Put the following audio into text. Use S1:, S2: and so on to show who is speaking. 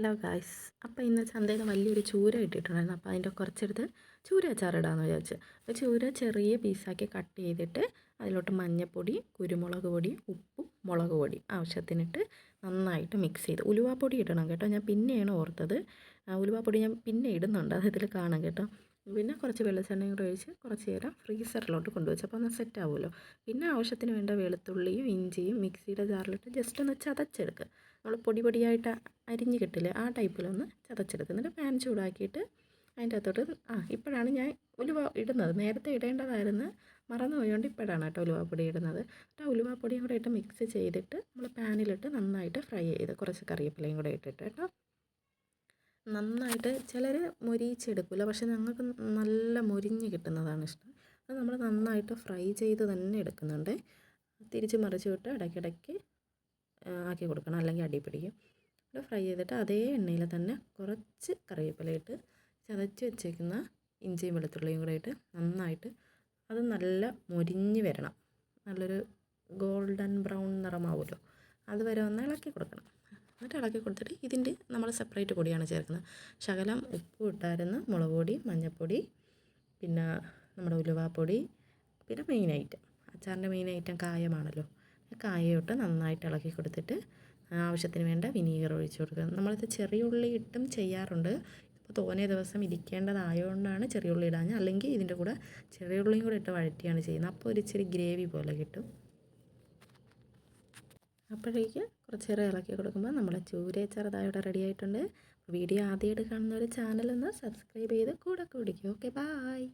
S1: Hello guys അപ്പോൾ ഇന്ന് ചന്തയിൽ വലിയൊരു ചൂര കിട്ടിയിട്ടുണ്ടായിരുന്നു അപ്പോൾ അതിന്റെ കുറച്ചെടുത്ത് ചൂര അച്ചാറിടാമെന്ന് വിചാരിച്ചു. അപ്പോൾ ചൂര ചെറിയ പീസാക്കി കട്ട് ചെയ്തിട്ട് അതിലോട്ട് മഞ്ഞൾപ്പൊടി കുരുമുളക് പൊടി ഉപ്പും മുളക് പൊടി ആവശ്യത്തിനിട്ട് നന്നായിട്ട് മിക്സ് ചെയ്ത് ഉലുവാപ്പൊടി ഇടണം കേട്ടോ. ഞാൻ പിന്നെയാണ് ഓർത്തത്. ഉലുവാപ്പൊടി ഞാൻ പിന്നെ ഇടുന്നുണ്ട്. അത് ഇതിൽ കാണാം കേട്ടോ. പിന്നെ കുറച്ച് വെളിച്ചെണ്ണയും കൂടെ ഒഴിച്ച് കുറച്ച് നേരം ഫ്രീസറിലോട്ട് കൊണ്ടുവച്ചു അപ്പോൾ ഒന്ന് സെറ്റ് ആവുമല്ലോ. പിന്നെ ആവശ്യത്തിന് വേണ്ട വെളുത്തുള്ളിയും ഇഞ്ചിയും മിക്സിയുടെ ജാറിലിട്ട് ജസ്റ്റ് ഒന്ന് ചതച്ചെടുക്കുക നമ്മൾ പൊടി പൊടിയായിട്ട് അരിഞ്ഞ് കിട്ടില്ലേ ആ ടൈപ്പിലൊന്ന് ചതച്ചെടുക്കുക എന്നിട്ട് പാൻ ചൂടാക്കിയിട്ട് അതിന്റെ അകത്തോട്ട് ആ ഇപ്പോഴാണ് ഞാൻ ഉലുവ ഇടുന്നത്. നേരത്തെ ഇടേണ്ടതായിരുന്നു. മറന്നു പോയതുകൊണ്ട് ഇപ്പോഴാണ് കേട്ടോ ഉലുവാപ്പൊടി ഇടുന്നത്. ആ ഉലുവാപ്പൊടിയും കൂടെ ഇട്ട് മിക്സ് ചെയ്തിട്ട് നമ്മൾ പാനിലിട്ട് നന്നായിട്ട് ഫ്രൈ ചെയ്ത് കുറച്ച് കറിവേപ്പിലയും കൂടെ ഇട്ടിട്ട് കേട്ടോ. നന്നായിട്ട് ചിലർ മൊരിയിച്ചെടുക്കില്ല പക്ഷെ ഞങ്ങൾക്ക് നല്ല മൊരിഞ്ഞ് കിട്ടുന്നതാണ് ഇഷ്ടം. അത് നമ്മൾ നന്നായിട്ട് ഫ്രൈ ചെയ്ത് തന്നെ എടുക്കുന്നുണ്ട്. തിരിച്ച് മറിച്ച് വിട്ട് ഇടയ്ക്കിടയ്ക്ക് ആക്കി കൊടുക്കണം. അല്ലെങ്കിൽ അടി പിടിക്കും. ഫ്രൈ ചെയ്തിട്ട് അതേ എണ്ണയിൽ തന്നെ കുറച്ച് കറിവേപ്പിലയിട്ട് ചതച്ച് വെച്ചേക്കുന്ന ഇഞ്ചിയും വെളുത്തുള്ളിയും കൂടെ ഇട്ട് നന്നായിട്ട് അത് നല്ല മൊരിഞ്ഞ് വരണം. നല്ലൊരു ഗോൾഡൻ ബ്രൗൺ നിറമാവുമല്ലോ. അതുവരെ ഒന്ന് ഇളക്കി കൊടുക്കണം. എന്നിട്ട് ഇളക്കി കൊടുത്തിട്ട് ഇതിന്റെ നമ്മൾ സെപ്പറേറ്റ് പൊടിയാണ് ചേർക്കുന്നത്. ശകലം ഉപ്പ് ഇട്ടായിരുന്നു മുളക് പൊടി മഞ്ഞൾപ്പൊടി പിന്നെ നമ്മുടെ ഉലുവാപ്പൊടി പിന്നെ മെയിൻ ഐറ്റം അച്ചാറിന്റെ മെയിൻ ഐറ്റം കായമാണല്ലോ. കായയിട്ട് നന്നായിട്ട് ഇളക്കി കൊടുത്തിട്ട് ആവശ്യത്തിന് വേണ്ട വിനീഗർ ഒഴിച്ച് കൊടുക്കുക. നമ്മളിത് ചെറിയ ഉള്ളി ഇട്ടും ചെയ്യാറുണ്ട്. ഇപ്പോൾ തോന്നിയ ദിവസം ഇരിക്കേണ്ടതായതുകൊണ്ടാണ് ചെറിയ ഉള്ളി ഇടാഞ്ഞ് അല്ലെങ്കിൽ ഇതിന്റെ കൂടെ ചെറിയ ഉള്ളിയും കൂടെ ഇട്ട് വഴറ്റിയാണ് ചെയ്യുന്നത്. അപ്പോൾ ഒരു ഇച്ചിരി ഗ്രേവി പോലെ കിട്ടും. അപ്പോഴേക്ക് കുറച്ച് നേരം ഇളക്കി കൊടുക്കുമ്പോൾ നമ്മളെ ചൂര ചെറുതായിട്ട് റെഡി ആയിട്ടുണ്ട്. വീഡിയോ ആദ്യമായിട്ട് കാണുന്ന ഒരു ചാനലൊന്ന് സബ്സ്ക്രൈബ് ചെയ്ത് കൂടെ കൂടിക്കും. Okay bye